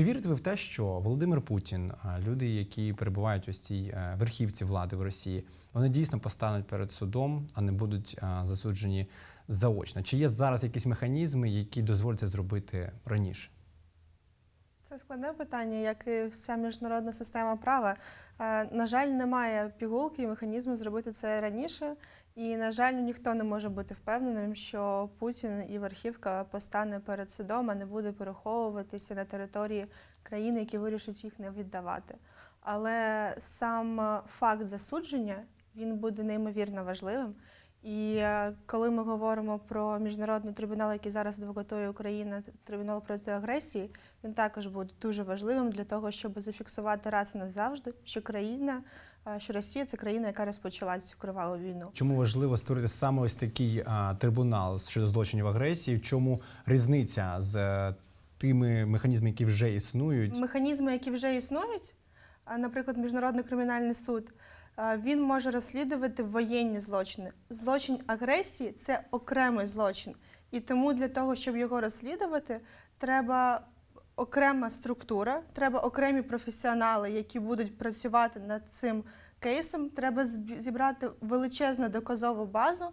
Чи вірите ви в те, що Володимир Путін, люди, які перебувають ось цій е, верхівці влади в Росії, вони дійсно постануть перед судом, а не будуть засуджені заочно? Чи є зараз якісь механізми, які дозволять це зробити раніше? Це складне питання, як і вся міжнародна система права. Е, На жаль, немає пігулки і механізму зробити це раніше. І, на жаль, ніхто не може бути впевненим, що Путін і верхівка постане перед судом, а не буде переховуватися на території країни, які вирішать їх не віддавати. Але сам факт засудження він буде неймовірно важливим. І е, коли ми говоримо про міжнародний трибунал, який зараз адвокатує Україна, трибунал проти агресії, він також буде дуже важливим для того, щоб зафіксувати раз і назавжди, що країна, що Росія це країна, яка розпочала цю криваву війну. Чому важливо створити саме ось такий а, трибунал щодо злочинів агресії? В чому різниця з е, тими механізмами, які вже існують? Механізми, які вже існують, наприклад, Міжнародний кримінальний суд, він може розслідувати воєнні злочини. Злочин агресії це окремий злочин. І тому для того, щоб його розслідувати, треба окрема структура, треба окремі професіонали, які будуть працювати над цим кейсом. Треба зібрати величезну доказову базу,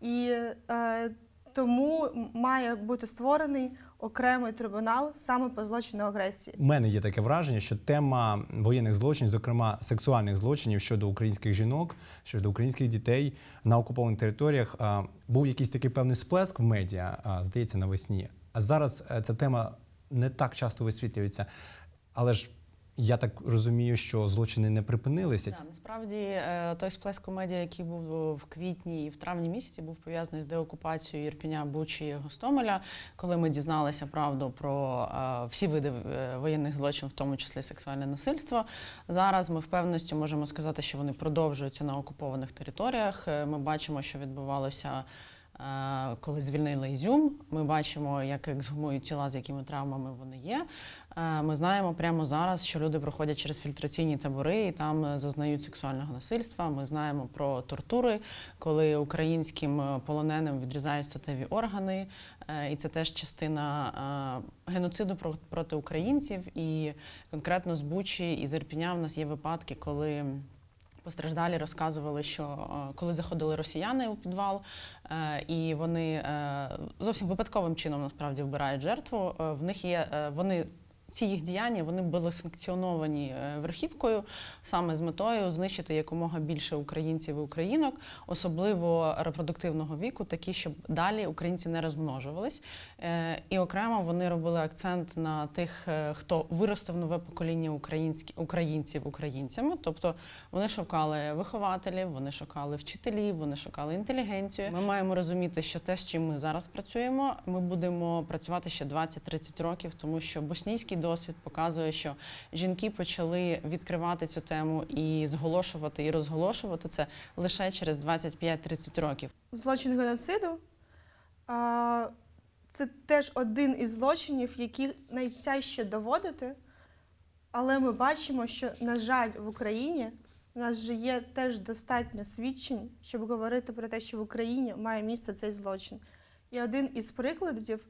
і е, тому має бути створений окремий трибунал саме по злочину агресії. У мене є таке враження, що тема воєнних злочинів, зокрема сексуальних злочинів щодо українських жінок, щодо українських дітей на окупованих територіях, був якийсь такий певний сплеск в медіа, здається, навесні. А зараз е, ця тема не так часто висвітлюється. Але ж я так розумію, що злочини не припинилися. Да, насправді е, той сплеск медіа, який був в квітні і в травні місяці, був пов'язаний з деокупацією Ірпіня, Бучі і Гостомеля, коли ми дізналися правду про е, всі види е, воєнних злочинів, в тому числі сексуальне насильство. Зараз ми впевненістю можемо сказати, що вони продовжуються на окупованих територіях. Е, Ми бачимо, що відбувалося. Е, Коли звільнили Ізюм, ми бачимо, як ексгумують тіла, з якими травмами вони є. Е, Ми знаємо прямо зараз, що люди проходять через фільтраційні табори і там е, зазнають сексуального насильства. Ми знаємо про тортури, коли українським полоненим відрізають статеві органи, і це теж частина геноциду про- проти українців. І конкретно з Бучі і Ірпіня в нас є випадки, коли. Постраждалі розказували, що е, коли заходили росіяни у підвал, е, і вони е, зовсім випадковим чином насправді вбирають жертву. В них є вони. Ці їх діяння вони були санкціоновані е, верхівкою саме з метою знищити якомога більше українців і українок, особливо репродуктивного віку, такі, щоб далі українці не розмножувались. Е, І окремо вони робили акцент на тих, е, хто виростив нове покоління українців українцями. Тобто вони шукали вихователів, вони шукали вчителів, вони шукали інтелігенцію. Ми маємо розуміти, що те, з чим ми зараз працюємо, ми будемо працювати ще 20-30 років, тому що боснійський досвід показує, що жінки почали відкривати цю тему і зголошувати і розголошувати це лише через 25-30 років. Злочин геноциду це теж один із злочинів, які найтяжче доводити. Але ми бачимо, що, на жаль, в Україні у нас вже є теж достатньо свідчень, щоб говорити про те, що в Україні має місце цей злочин. І один із прикладів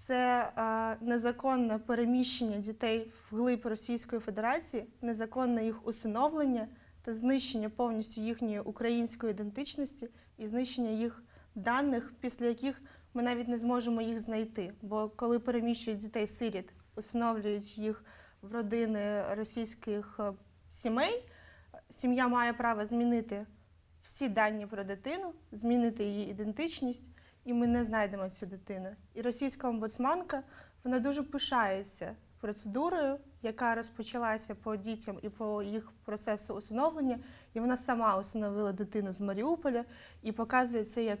це а, незаконне переміщення дітей вглиб Російської Федерації, незаконне їх усиновлення та знищення повністю їхньої української ідентичності і знищення їх даних, після яких ми навіть не зможемо їх знайти. Бо коли переміщують дітей сиріт, усиновлюють їх в родини російських е, сімей, сім'я має право змінити всі дані про дитину, змінити її ідентичність, і ми не знайдемо цю дитину. І російська омбудсманка вона дуже пишається процедурою, яка розпочалася по дітям і по їх процесу усиновлення. І вона сама усиновила дитину з Маріуполя і показує це як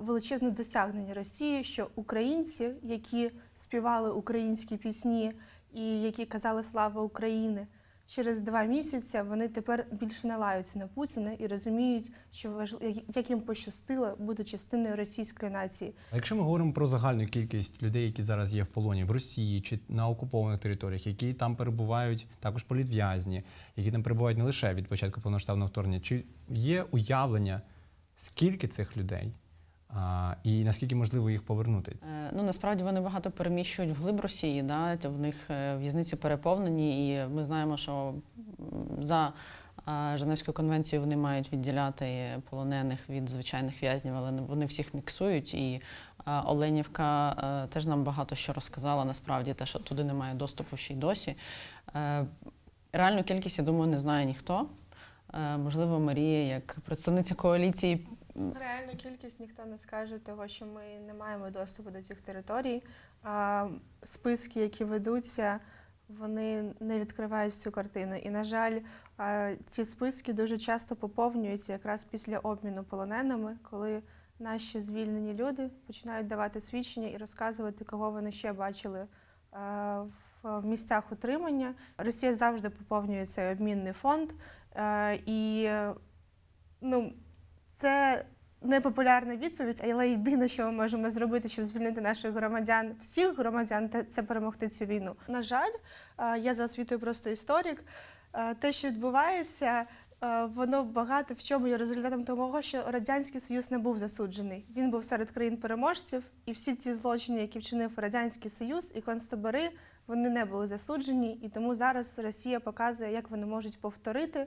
величезне досягнення Росії, що українці, які співали українські пісні і які казали Слава Україні, через два місяці вони тепер більше не лаються на Путіна і розуміють, що важливо, як їм пощастило бути частиною російської нації. А якщо ми говоримо про загальну кількість людей, які зараз є в полоні в Росії чи на окупованих територіях, які там перебувають також політв'язні, які там перебувають не лише від початку повноштабного вторгнення, чи є уявлення, скільки цих людей А, і наскільки можливо їх повернути? Е, Ну насправді вони багато переміщують вглиб Росії. Да? В них е, в'язниці переповнені, і ми знаємо, що за е, Женевською конвенцією вони мають відділяти полонених від звичайних в'язнів, але вони всіх міксують. І Оленівка теж нам багато що розказала. Насправді, те, що туди немає доступу ще й досі. Реальну кількість, я думаю, не знає ніхто. Можливо, Марія, як представниця коаліції, Реальну кількість ніхто не скаже, того що ми не маємо доступу до цих територій. А списки, які ведуться, вони не відкривають всю картину. І, на жаль, ці списки дуже часто поповнюються якраз після обміну полоненими, коли наші звільнені люди починають давати свідчення і розказувати, кого вони ще бачили в місцях утримання. Росія завжди поповнює цей обмінний фонд. І ну, це непопулярна відповідь, але єдине, що ми можемо зробити, щоб звільнити наших громадян, всіх громадян, це перемогти цю війну. На жаль, е, я за освітою просто історик. Е, Те, що відбувається, е, воно багато в чому є результатом того, що радянський союз не був засуджений. Він був серед країн-переможців, і всі ці злочини, які вчинив радянський союз і концтабори, вони не були засуджені, і тому зараз Росія показує, як вони можуть повторити